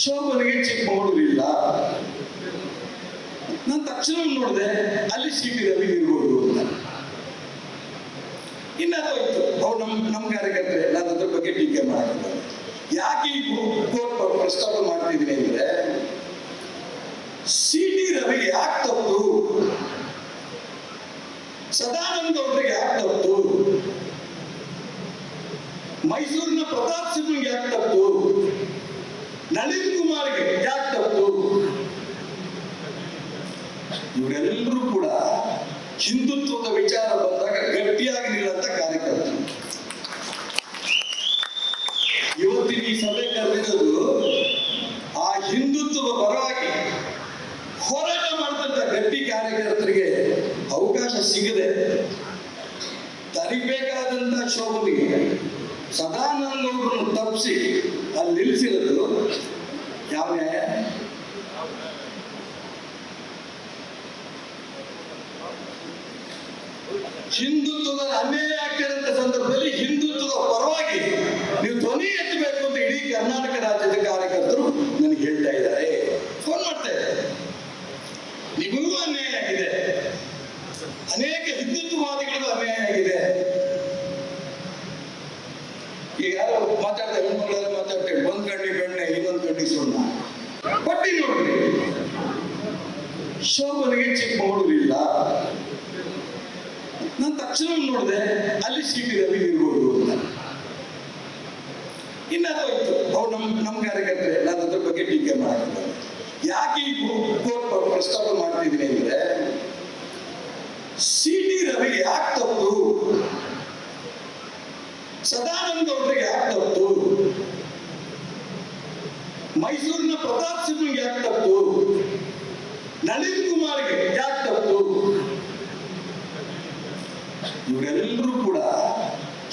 ಶೋಭನಿಗೆ ಚಿಕ್ಕಮಗಳೂರು ಇಲ್ಲ. ನಾನು ತಕ್ಷಣ ನೋಡಿದೆ, ಅಲ್ಲಿ ಸಿ ಟಿ ರವಿ ಇರ್ಬೋದು ಅಂತ. ಇನ್ನಾಗೋಯ್ತು. ಅವ್ರು ನಮ್ ನಮ್ಮ ಕಾರ್ಯಕರ್ತರೆ, ನಾನು ಅದ್ರ ಬಗ್ಗೆ ಟೀಕೆ ಮಾಡಿಲ್ಲ. ಯಾಕೆ ಈ ಕೋರ್ಟ್ ಪ್ರಸ್ತಾಪ ಮಾಡ್ತಿದ್ದೀನಿ ಅಂದ್ರೆ ಸಿ ಟಿ ರವಿ ಯಾಕೆ ತಪ್ಪು? ಸದಾನಂದ ಗೌಡ್ರಿಗೆ ಯಾಕೆ ತಪ್ಪು? ಮೈಸೂರಿನ ಪ್ರತಾಪ್ ಸಿಂಹಗೆ ಯಾಕೆ ತಪ್ಪು? ನಳಿನ್ ಕುಮಾರ್ಗೆ ಯಾಕೆ ತಪ್ಪು? ಇವರೆಲ್ಲರೂ ಕೂಡ ಹಿಂದುತ್ವದ ವಿಚಾರ ಬಂದಾಗ ಗಟ್ಟಿಯಾಗಿ ಅಂತ ಕಾರ್ಯಕರ್ತರು. ಇವತ್ತಿನ ಈ ಸಭೆ ಕರೆದಿರೋದು ಆ ಹಿಂದುತ್ವದ ಪರವಾಗಿ ಹೋರಾಟ ಮಾಡಿದಂತ ಗಟ್ಟಿ ಕಾರ್ಯಕರ್ತರಿಗೆ ಅವಕಾಶ ಸಿಗದೆ ತರಿಬೇಕಾದಂತ ಶೋಭನಿಗೆ ಸದಾನಂದ ಗೌಡರನ್ನು ತಪ್ಪಿಸಿ ಅಲ್ಲಿ ನಿಲ್ಲಿಸಿರೋದು ಯಾವ ನ್ಯಾಯ ಹಿಂದುತ್ವದ ಅನ್ಯಾಯ ಆಗ್ತಿರಂತ ಸಂದರ್ಭದಲ್ಲಿ ಹಿಂದುತ್ವದ ಪರವಾಗಿ ನೀವು ಧ್ವನಿ ಎತ್ತಬೇಕು ಅಂತ ಇಡೀ ಕರ್ನಾಟಕ ರಾಜ್ಯದ ಕಾರ್ಯಕರ್ತರು ನನಗೆ ಹೇಳ್ತಾ ಇದ್ದಾರೆ ಫೋನ್ ಮಾಡ್ತಾ ಇದ್ದಾರೆ ನಿಮಗೂ ಅನ್ಯಾಯ ಆಗಿದೆ ಅನೇಕ ಹಿಂದುತ್ವವಾದಿಗಳಿಗೂ ಅನ್ಯಾಯ ಆಗಿದೆ ಈಗ ಯಾರೋ ಮಾತಾಡ್ತಾರೆ ಹೆಣ್ಮಕ್ಳೆಲ್ಲ ಮಾತಾಡ್ತೇವೆ ಒಂದ್ ಕಡ್ಡಿ ಬೆಣ್ಣೆ ಇನ್ನೊಂದ್ ಕಡ್ಡಿ ಸುಣ್ಣ ಪಟ್ಟಿ ನೋಡ್ರಿ ಶೋಭನಿಗೆ ಚಿಕ್ಕಮಗಳೂರು ಇಲ್ಲ. ನಾನು ತಕ್ಷಣ ನೋಡಿದೆ, ಅಲ್ಲಿ ಸಿ ಟಿ ರವಿ ಇರ್ಬೋದು ಅಂತ. ಇನ್ನಾಗೋಯ್ತು ಅವ್ರು ನಮ್ಮ ನಮ್ಮ ಕಾರ್ಯಕರ್ತರೆ ನಾನು ಅದ್ರ ಬಗ್ಗೆ ಟೀಕೆ ಮಾಡಿದ್ದೆ ಯಾಕೆ ಕೋರ್ಟ್ ಪ್ರಸ್ತಾಪ ಮಾಡ್ತಿದ್ದೀನಿ ಅಂದ್ರೆ ಸಿ ಟಿ ರವಿಗೆ ಯಾಕೆ ತಪ್ಪು? ಸದಾನಂದ ಅವ್ರಿಗೆ ಯಾಕೆ ತಪ್ಪು? ಮೈಸೂರಿನ ಪ್ರತಾಪ್ ಸಿಂಹಗೆ ಯಾಕೆ ತಪ್ಪು? ನಳಿನ್ ಕುಮಾರ್ಗೆ ಯಾಕೆ ತಪ್ಪು? ಇವರೆಲ್ಲರೂ ಕೂಡ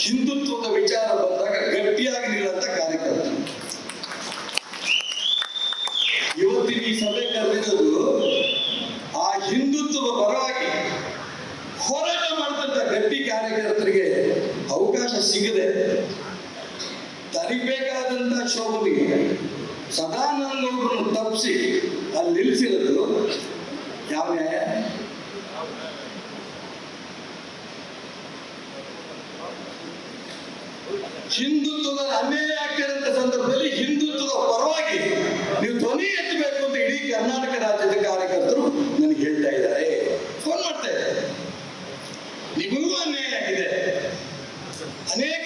ಹಿಂದುತ್ವದ ವಿಚಾರ ಬಂದಾಗ ಗಟ್ಟಿಯಾಗಿ ನಿಲ್ಲಂತ ಕಾರ್ಯಕರ್ತರು. ಇವತ್ತಿನ ಈ ಸಭೆ ಕರೆದಿರೋದು ಆ ಹಿಂದುತ್ವದ ಪರವಾಗಿ ಹೋರಾಟ ಮಾಡಿದಂತ ಗಟ್ಟಿ ಕಾರ್ಯಕರ್ತರಿಗೆ ಅವಕಾಶ ಸಿಗದೆ ತರಿಬೇಕಾದಂತ ಶೋಭನಿಗೆ ಸದಾನಂದ ಗೌಡರನ್ನು ತಪ್ಪಿಸಿ ಅಲ್ಲಿ ನಿಲ್ಲಿಸಿರೋದು ಯಾವ ಹಿಂದುತ್ವದ ಅನ್ಯಾಯ ಆಗ್ತಿರೋ ಸಂದರ್ಭದಲ್ಲಿ ಹಿಂದುತ್ವದ ಪರವಾಗಿ ನೀವು ಧ್ವನಿ ಎತ್ತಬೇಕು ಅಂತ ಇಡೀ ಕರ್ನಾಟಕ ರಾಜ್ಯದ ಕಾರ್ಯಕರ್ತರು ನನಗೆ ಹೇಳ್ತಾ ಇದ್ದಾರೆ. ಫೋನ್ ಮಾಡ್ತಾ ಇದ್ದಾರೆ. ನಿಮಗೂ ಅನ್ಯಾಯ ಆಗಿದೆ. ಅನೇಕ